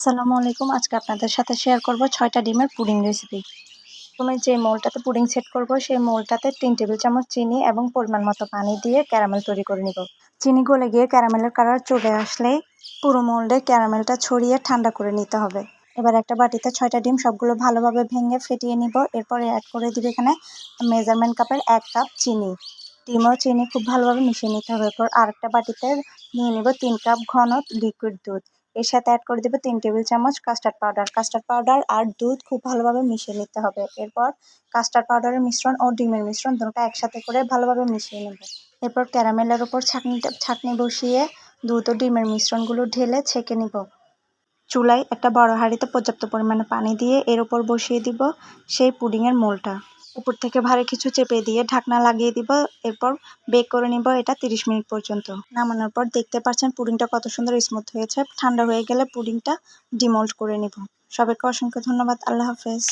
আসসালামু আলাইকুম। আজকে আপনাদের সাথে শেয়ার করব ছয়টা ডিমের পুডিং রেসিপি প্রথমে যে মোলটাতে পুডিং সেট করব, সেই মোলটাতে তিন টেবিল চামচ চিনি এবং পরিমাণ মতো পানি দিয়ে ক্যারামেল তৈরি করে নিব। চিনি গলে গিয়ে ক্যারামেলের কালার চলে আসলে পুরো মোল্ডে ক্যারামেলটা ছড়িয়ে ঠান্ডা করে নিতে হবে। এবার একটা বাটিতে ছয়টা ডিম সবগুলো ভালোভাবে ভেঙে ফেটিয়ে নিব। এরপরে অ্যাড করে দিব এখানে মেজারমেন্ট কাপের এক কাপ চিনি। ডিম ও চিনি খুব ভালোভাবে মিশিয়ে নিতে হবে। এরপর আরেকটা বাটিতে নিয়ে নিব তিন কাপ ঘন লিকুইড দুধ। এর সাথে অ্যাড করে দেবো তিন টেবিল চামচ কাস্টার্ড পাউডার কাস্টার্ড পাউডার আর দুধ খুব ভালোভাবে মিশিয়ে নিতে হবে। এরপর কাস্টার্ড পাউডারের মিশ্রণ ও ডিমের মিশ্রণ দুটোটা একসাথে করে ভালোভাবে মিশিয়ে নেব। এরপর ক্যারামেলের ওপর ছাঁকনিটা, ছাঁকনি বসিয়ে দুধ ও ডিমের মিশ্রণগুলো ঢেলে ছেঁকে নিব। চুলায় একটা বড় হাঁড়িতে পর্যাপ্ত পরিমাণে পানি দিয়ে এর উপর বসিয়ে দিব সেই পুডিংয়ের মোলটা। উপর থেকে ভারী কিছু চেপে দিয়ে ঢাকনা লাগিয়ে দিব, এরপর বেক করে নিব এটা তিরিশ মিনিট পর্যন্ত। নামানোর পর দেখতে পাচ্ছেন পুডিংটা কত সুন্দর স্মুথ হয়েছে। ঠান্ডা হয়ে গেলে পুডিংটা ডিমোল্ড করে নিব। সবাইকে অসংখ্য ধন্যবাদ। আল্লাহ হাফেজ।